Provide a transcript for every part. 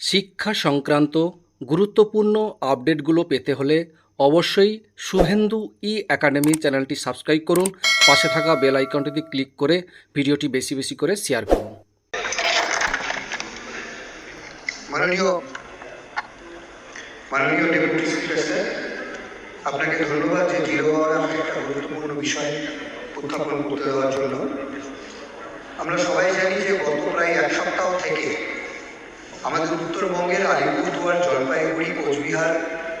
শিক্ষা সংক্রান্ত গুরুত্বপূর্ণ আপডেটগুলো পেতে হলে অবশ্যই শুভেন্দু ই একাডেমি চ্যানেলটি সাবস্ক্রাইব করুন। পাশে থাকা বেল আইকনটিতে ক্লিক করে ভিডিওটি বেশি বেশি করে শেয়ার করুন। মাননীয় মাননীয় ডেপুটি স্পিকার স্যার আপনাকে ধন্যবাদ যে জিরোবার আমাকে একটা গুরুত্বপূর্ণ বিষয় উত্থাপন করতে দেওয়ার জন্য। আমরা সবাই জানি যে গত প্রায় এক সপ্তাহ থেকে আমাদের উত্তরবঙ্গের আলিপুরদুয়ার জলপাইগুড়ি কোচবিহার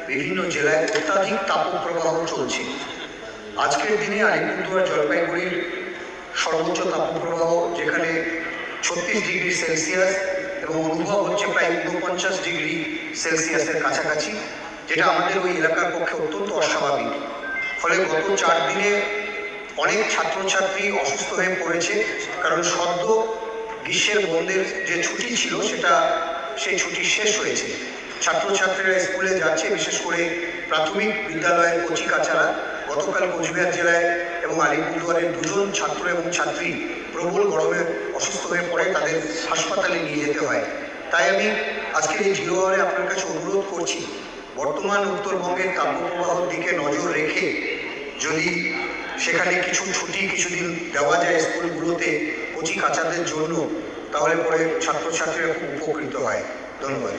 বিভিন্ন জেলায় অত্যাধিক তাপপ্রবাহ চলছে। আজকের দিনে আলিপুরদুয়ার জলপাইগুড়ির সর্বোচ্চ তাপপ্রবাহ যেখানে ছত্রিশ ডিগ্রি সেলসিয়াস এবং অনুভব হচ্ছে প্রায় ঊনপঞ্চাশ ডিগ্রি সেলসিয়াসের কাছাকাছি, যেটা আমাদের ওই এলাকার পক্ষে অত্যন্ত অস্বাভাবিক। ফলে গত চার দিনে অনেক ছাত্রছাত্রী অসুস্থ হয়ে পড়েছে, কারণ সদ্য গ্রীষ্মের বন্ধের যে ছুটি ছিল, সেটা সেই ছুটি শেষ হয়েছে। ছাত্রছাত্রীরা স্কুলে যাচ্ছে, বিশেষ করে প্রাথমিক বিদ্যালয়ের কচি কাচারা গতকাল কোচবিহার জেলায় এবং আলিপুরদুয়ারের দুজন ছাত্র এবং ছাত্রী প্রবল গরমে অসুস্থ হয়ে পড়ে, তাদের হাসপাতালে নিয়ে যেতে হয়। তাই আমি আজকের এই জিরো আপনার কাছে অনুরোধ করছি, বর্তমান উত্তরবঙ্গের তাপপ্রবাহর দিকে নজর রেখে যদি সেখানে কিছু ছুটি কিছুদিন দেওয়া যায় স্কুলগুলোতে কচি কাঁচাদের জন্য তাহলে পরে ছাত্রছাত্রীরা খুব উপকৃত হয়। ধন্যবাদ।